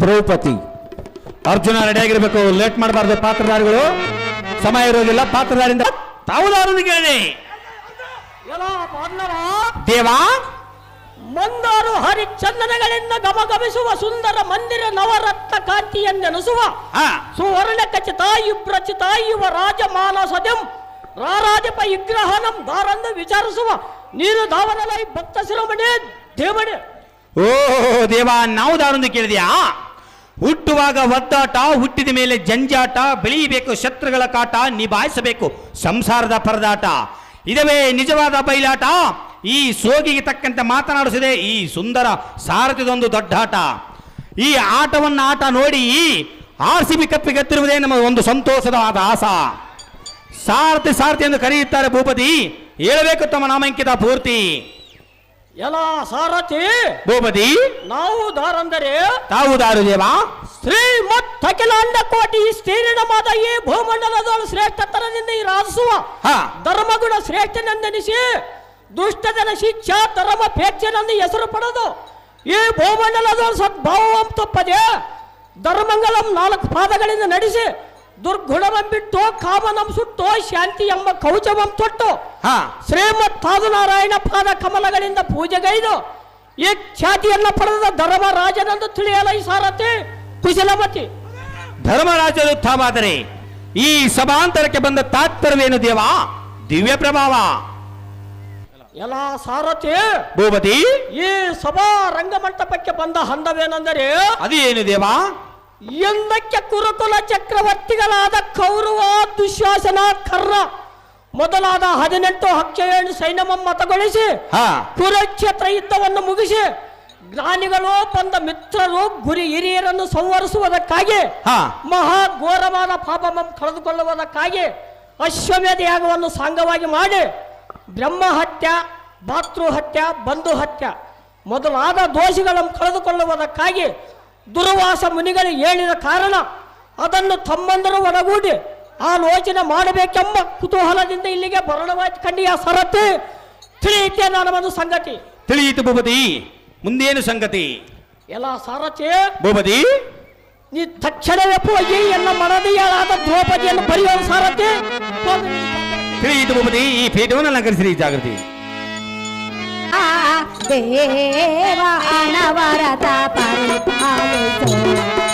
Draupadi. Arjuna ರೆಡಿಯಾಗಿರ್ಬೇಕು late ಮಾಡಬಾರ್ದು ಪಾತ್ರಧಾರಿಗಳು. ಸಮಯ ಇರೋದಿಲ್ಲ ಪಾತ್ರಧಾರಿಂದ ತಾವು ಹೇಳಿ ಪಾಂಡವ ದೇವಾ ಮಂದಾರು ಹರಿಚಂದನಗಳಿಂದ ಗಮಗಮಿಸುವ ಸುಂದರ ಮಂದಿರ ನವರತ್ನ ಕಾಂತಿಯನ್ನೆನಿಸುವ ಸುವರ್ಣ ತಾಯಿ ಇಬ್ರಚಿತ ಇವ ರಾಜ ಮಾನಸದಂ ರಾರಾಜಪ ವಿಗ್ರಹನಂ ದಾರಂದು ವಿಚಾರಿಸುವ ನೀನು ಧಾವನಲೈ ಭಕ್ತ ಶಿರೋಮಣಿ ದೇವಣೆ. ಓ ದೇವ ನಾವು ದಾರಂದು ಕೇಳಿದ್ಯಾ? ಹುಟ್ಟುವಾಗ ಒದ್ದಾಟ ಹುಟ್ಟಿದ ಮೇಲೆ ಜಂಜಾಟ, ಬೆಳೆಯಬೇಕು ಶತ್ರುಗಳ ಕಾಟ, ನಿಭಾಯಿಸಬೇಕು ಸಂಸಾರದ ಪರದಾಟ. ಇದವೇ ನಿಜವಾದ ಬಯಲಾಟ ಈ ಸೋಗಿಗೆ ತಕ್ಕಂತೆ ಮಾತನಾಡಿಸಿದೆ ಈ ಸುಂದರ ಸಾರಥಿದೊಂದು ದೊಡ್ಡಾಟ ಈ ಆಟವನ್ನು ಆಟ ನೋಡಿ ಆರ್ ಸಿ ಬಿ ಕಪ್ಪಿಗೆತ್ತಿರುವುದೇ ನಮ್ಮ ಒಂದು ಸಂತೋಷದ ಆದ ಆಸ. ಸಾರಥಿ ಸಾರಥಿ ಎಂದು ಕರೆಯುತ್ತಾರೆ ಭೂಪತಿ. ಹೇಳಬೇಕು ತಮ್ಮ ನಾಮಾಂಕಿತ ಪೂರ್ತಿ. ಎಲ್ಲ ಸಾರಥಿ. ಭೂಪತಿ. ನಾವು ದಾರಂದರೆ ತಾವು ದಾರು ದೇವ ಶ್ರೀಮತ್ ಅಖಿಲಾಂಡ ಕೋಟಿ ಸ್ತ್ರೀಣಮಾದ ಈ ಭೂಮಂಡಲದ ಶ್ರೇಷ್ಠತನದಿಂದ ಈ ರಾಜಿಸುವ ಹಾ. ಧರ್ಮಗುಣ ಶ್ರೇಷ್ಠನೆಂದೆನಿಸಿ ದುಷ್ಟಜನ ಶಿಕ್ಷಾ ಧರ್ಮ ಪೇಕ್ಷನೆಂದು ಹೆಸರು ಪಡೆದು ಈ ಭೂಮಂಡಲದ ಸದ್ಭಾವಂ ತಪ್ಪದೆ ಧರ್ಮಂಗಲಂ ನಾಲ್ಕು ಪಾದಗಳಿಂದ ನಡೆಸಿ ದುರ್ಗುಣವಂ ಕಾಮ ನಮ್ ಸುಟ್ಟು ಶಾಂತಿ ಎಂಬ ಕೌಚವಂ ತೊಟ್ಟು ಶ್ರೀಮತ್ ಪಾದನಾರಾಯಣ ಪಾದ ಕಮಲಗಳಿಂದ ಪೂಜೆಗೈದು ಈ ಖ್ಯಾತಿಯನ್ನ ಪಡೆದ ಧರ್ಮರಾಜನೆಂದು ತಿಳಿಯಲ ಈ ಸಾರಥಿ ಕುಶಲಮತಿ ಧರ್ಮರಾಜರು ತಾವಾದರೆ ಈ ಸಭಾಂತರಕ್ಕೆ ಬಂದ ತಾತ್ಪರ್ಯವೇನು ದೇವ? ದಿವ್ಯ ಪ್ರಭಾವ. ಎಲ್ಲ ಸಾರಥಿ ಭೂಪತಿ. ಈ ಸಭಾ ರಂಗಮಂಟಪಕ್ಕೆ ಬಂದ ಹಂದವೇನೆಂದರೆ ಅದೇನು ದೇವಾ? ಎಂದಕ್ಕೆ ಕುರುಕುಲ ಚಕ್ರವರ್ತಿಗಳಾದ ಕೌರವ ದುಶ್ವಾಸನ ಖರ್ರ ಮೊದಲಾದ ಹದಿನೆಂಟು ಹಕ್ಕೆಯನ್ನು ಸೈನ್ಯಮ ಮತಗೊಳಿಸಿ ಹಾ. ಕುರುಕ್ಷೇತ್ರ ಯುದ್ಧವನ್ನು ಮುಗಿಸಿ ಜ್ಞಾನಿಗಳು ಬಂದ ಮಿತ್ರರು ಗುರಿ ಹಿರಿಯರನ್ನು ಸಂವರಿಸುವುದಕ್ಕಾಗಿ ಮಹಾ ಘೋರವಾದ ಪಾಪಮಂ ಕಳೆದುಕೊಳ್ಳುವುದಕ್ಕಾಗಿ ಅಶ್ವಮೇಧ ಯಾಗವನ್ನು ಸಾಂಗವಾಗಿ ಮಾಡಿ ಬ್ರಹ್ಮಹತ್ಯ ಭಾತೃಹತ್ಯ ಬಂಧು ಹತ್ಯ ಮೊದಲಾದ ದೋಷಗಳನ್ನು ಕಳೆದುಕೊಳ್ಳುವುದಕ್ಕಾಗಿ ದುರ್ವಾಸ ಮುನಿಗಳು ಹೇಳಿದ ಕಾರಣ ಅದನ್ನು ತಮ್ಮಂದರು ಒಡಗೂಡಿ ಆಲೋಚನೆ ಮಾಡಬೇಕೆಂಬ ಕುತೂಹಲದಿಂದ ಇಲ್ಲಿಗೆ ಬರಣವಾಗಿ ಕಂಡಿಯ ಸರತಿ. ತಿಳಿಯುತ್ತೆ ನಾನು ಒಂದು ಸಂಗತಿ. ತಿಳಿಯಿತು ಭೂಪತಿ. ಮುಂದೇನು ಸಂಗತಿ? ಎಲ್ಲ ಸಾರಥಿ ಭೂಪತಿ? ನೀ ತಕ್ಷಣವೇ ಹೋಗಿ ಎಲ್ಲ ಮನದಿಯಾದ ದ್ರೌಪದಿಯನ್ನು ಬರೆಯುವ ಸಾರಥಿ. ತಿಳಿಯಿತು ಭೂಪತಿ. ಈ ಪೀಠವನ್ನು ಅಲಂಕರಿಸಿರಿ ಜಾಗೃತಿ. देवा अनवरता परिपालितो।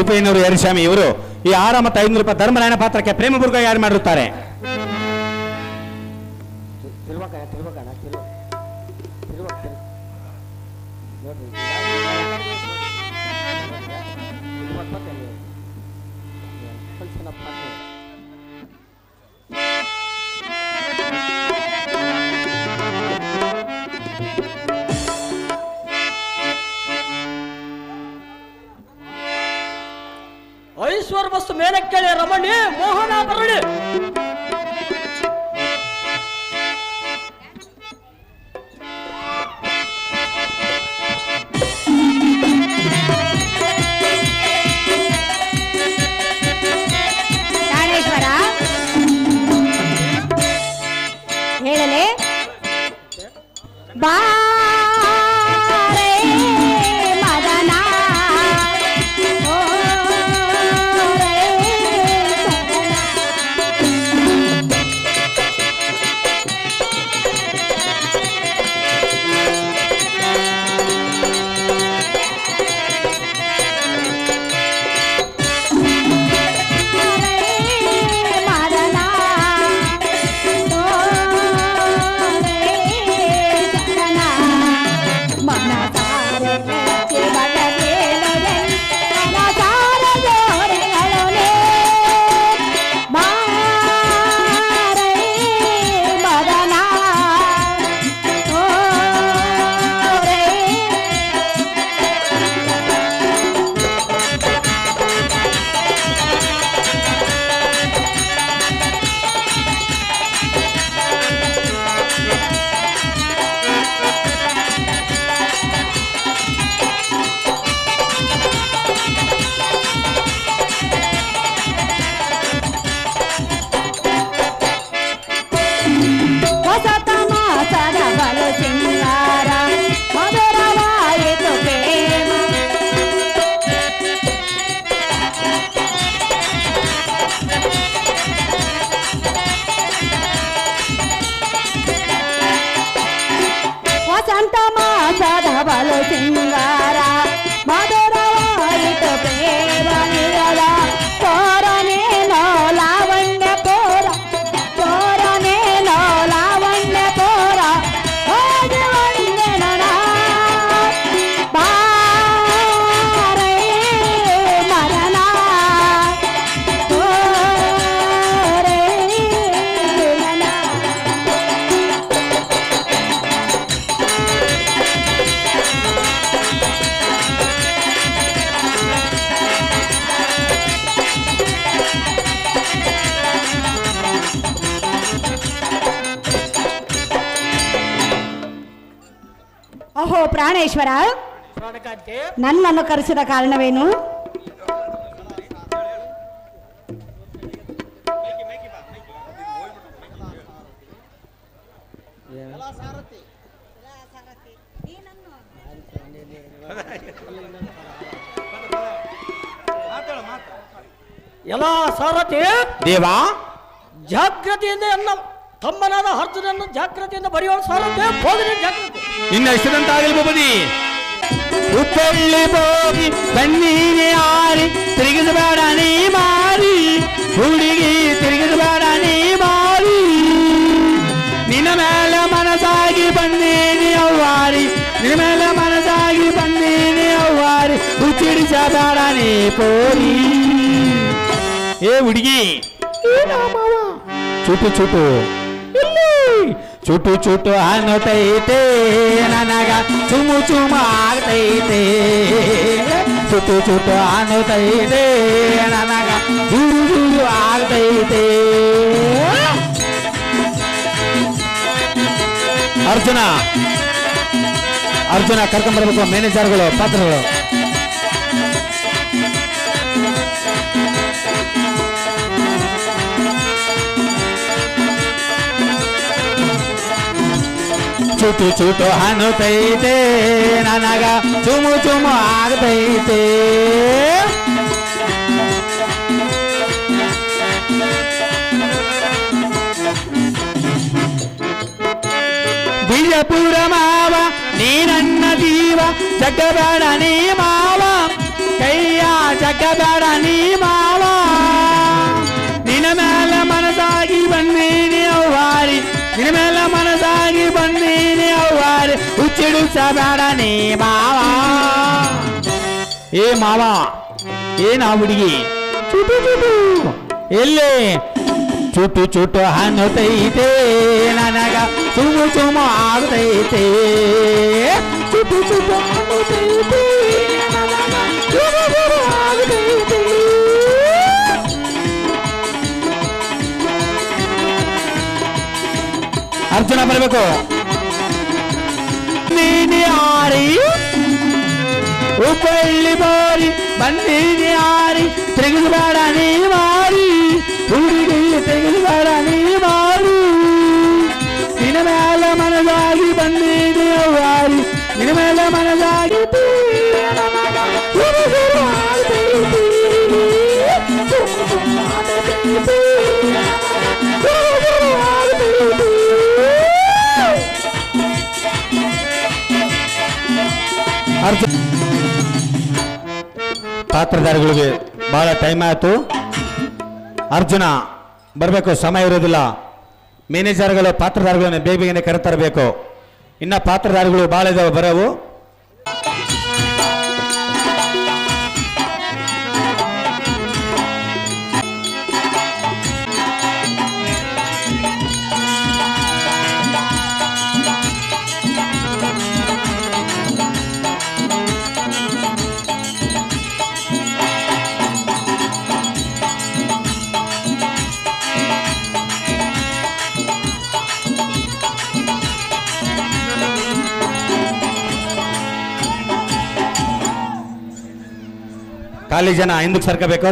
ತಿಪ್ಪಯ್ಯನವರು ಯರಿಸ್ವಾಮಿ ಇವರು ಈ ಆರ ಮತ್ತು ಐನೂರು ರೂಪಾಯಿ ಧರ್ಮರಾಯಣ ಪಾತ್ರಕ್ಕೆ ಪ್ರೇಮ ಬುರ್ಗ ಯಾರು ಮಾಡಿರುತ್ತಾರೆ? ತಿರ್ವಕಣ್ಣ ತಿರ್ವಕಣ್ಣ ತಿರ್ವ ಐಶ್ವರ ವಸ್ತು ಮೇಲಕ್ಕೆಳೆ ರಮಣಿ ಮೋಹನ ಬರಳಿ. ಪ್ರಾಣೇಶ್ವರ ಪ್ರಾಣಕಾಂತಿ ನನ್ನನ್ನು ಕರೆಸಿದ ಕಾರಣವೇನು? ಎಲ್ಲ ಸಾರಥಿ ದೇವಾ ಜಾಗ್ರತೆಯಿಂದ ಎನ್ನ ತಮ್ಮನಾದ ಅರ್ಜುನನ್ನು ಜಾಗ್ರತೆಯಿಂದ ಬರೆಯೋಣ ಸಾರಥಿ ಹೋದ್ರೆ ಜಾಗ್ರತೆ. ನಿನ್ನ ಇಷ್ಟದಂತಾಗಲಿ ಭೂಪತಿ. ಉಪ್ಪಳ್ಳಿ ಹೋಗಿ ಕಣ್ಣೀರಿ ಆರಿ ತಿರುಗಿಸಬೇಡ ನೀ ಮಾರಿ. ಹುಡುಗಿ ತಿರುಗಿಸಬೇಡ ನೀ ಮಾರಿ. ನಿನ್ನ ಮೇಲೆ ಮನಸ್ಸಾಗಿ ಬಂದೀನಿ ಅವ್ವಾರಿ. ನಿನ್ನ ಮೇಲೆ ಮನಸ್ಸಾಗಿ ಬಂದೀನಿ ಅವ್ವಾರಿ. ಹುಚ್ಚಿಡಿಸಬೇಡ ನೀ ಪೋರಿ. ಏ ಹುಡುಗಿ ಚುಟು ಚುಟು ಇಲ್ಲಿ ಚುಟು ಚುಟು ಅನ್ನತೈತೆ ನನಗ ಚುಮು ಚುಮು ಆಗ್ತೈತೆ ಚುಟು ಚುಟು ಅನ್ನತೈತೆ ನನಗ ದುರು ದುರು ಆಗ್ತೈತೆ ಅರ್ಜುನ ಅರ್ಜುನ ಕರ್ಕೊಂಡ್ಬರ್ಬೇಕು ಮ್ಯಾನೇಜರ್ಗಳು ಚುಟು ಚುಟು. ಹನುತೈತೆ ನನಗ ಚುಮು ಚುಮು ಆಗ್ತೈತೆ. ಬಿಜಪುರ ಮಾವ ಜಗ್ಗಬೇಡ ನೀ ಮಾವ. ಕೈಯ ಜಗ್ಗಬೇಡ ನೀ ಮಾವ. ನಿನ್ನ ಮೇಲೆ ಮನಸಾಗಿ ಬಂದೀನಿ ಅವ್ವಾರಿ. ನಿನ್ನ ಮೇಲೆ ಮನಸಾಗಿ ಬಂದೀನಿ ಅವ್ವಾರಿ ಹುಚ್ಚಿಡಿಸಬೇಡ ನೀ ಮಾವ ಏ ಮಾವ ಏನ ಹುಡುಗಿ ಚುಟು ಚುಟು ಎಲ್ಲಿ ಚುಟು ಚುಟು ಅನ್ನತೈತೆ ನನಗ ಚುಮು ಚುಮು ಆಗ್ತೈತೆ ಚುಟು ಚುಟು ಅನ್ನತೈತೆ ನನಗ ಚುಮು ಹುಬ್ಬಳ್ಳಿ ಬಾರಿ ಬಂದೀನಿ ಆರಿ ತೆಗೆದುಬೇಡ ನೀ ಮಾರಿ ಹುಡುಗಿ ತೆಗೆದುಬೇಡ ನೀ ಮಾರಿ ನಿನ್ನ ಮೇಲೆ ಮನದಾಗಿ ಬಂದೀನಿ ವಾರಿ ನಿನ್ನ ಮೇಲೆ ಮನದಾಗಿ ಅರ್ಜುನ್ ಪಾತ್ರಧಾರಿಗಳಿಗೆ ಬಹಳ ಟೈಮ್ ಆಯಿತು. ಅರ್ಜುನ, ಬರಬೇಕು, ಸಮಯ ಇರೋದಿಲ್ಲ. ಮ್ಯಾನೇಜರ್ಗಳು ಪಾತ್ರಧಾರಿಗಳನ್ನು ಬೇಗ ಬೇಗನೆ ಕರೆತರಬೇಕು. ಇನ್ನು ಪಾತ್ರಧಾರಿಗಳು ಭಾಳ ಇದಾವೆ, ಬರೋವು. ಖಾಲಿ ಜನ ಹಿಂದಕ್ಕೆ ಸರ್ಕಬೇಕು.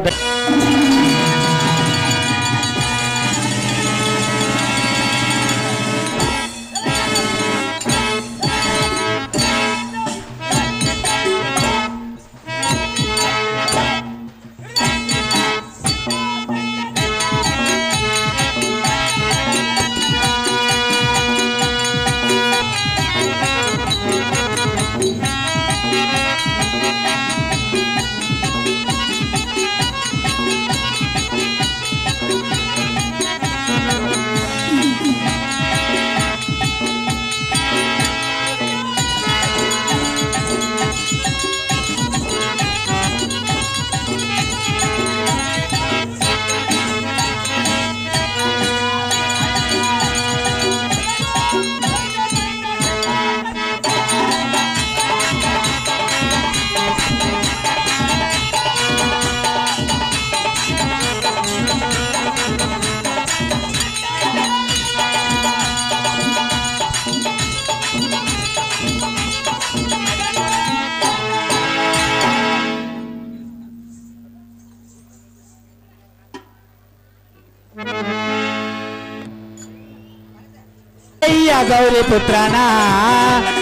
ಅಯ್ಯ ಗೌರಿ ಪುತ್ರನ,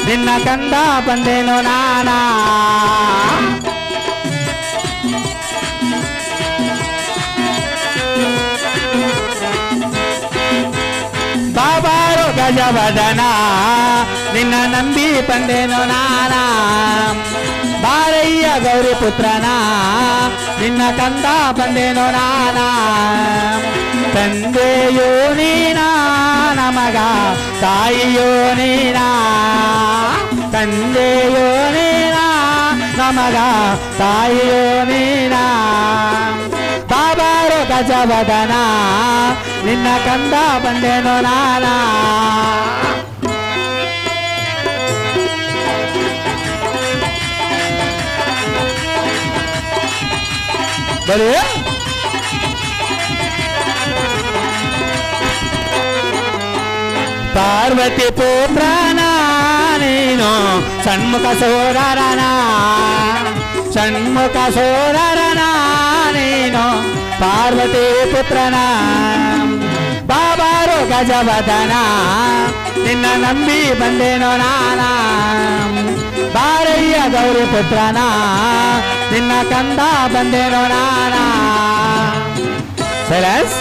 ನಿನ್ನ ಕಂದ ಬಂದೇನೋ ನಾನಾ? ಬಾಬಾರು ಗಜವದನ ನಿನ್ನ ನಂಬಿ ಬಂದೇನೋ ನಾನಾ? ಬಾರಯ್ಯ ಗೌರಿ ಪುತ್ರನ, ನಿನ್ನ ಕಂದ ಬಂದೇನೋ ನಾನಾ? ತಂದೆಯೋ ನೀನಾ ನಮಗ ತಾಯಿಯೋ ನೀನಾ ತಂದೆಯೋ ನೀನಾ ನಮಗ ತಾಯಿಯೋ ನೀನಾ ಬಾಬಾರು ಗಜವದನ ನಿನ್ನ ಕಂದ ಬಂದೇನೋ ನಾನಾ ಬರೀ ಪಾರ್ವತಿ ಪುತ್ರನ ನೀನು ಸಣ್ಮುಖ ಸೋದರನ ಸಣ್ಮುಖ ಸೋದರನ ನೀನು ಪಾರ್ವತಿ ಪುತ್ರನ ಬಾಬಾರು ಗಜವದನ ನಿನ್ನ ನಂಬಿ ಬಂದೇನೋ ನಾನ ಬಾರಯ್ಯ ಗೌರಿ ಪುತ್ರನ ನಿನ್ನ ಕಂದ ಬಂದೇನೋ ನಾನ ಸೈಲೆನ್ಸ್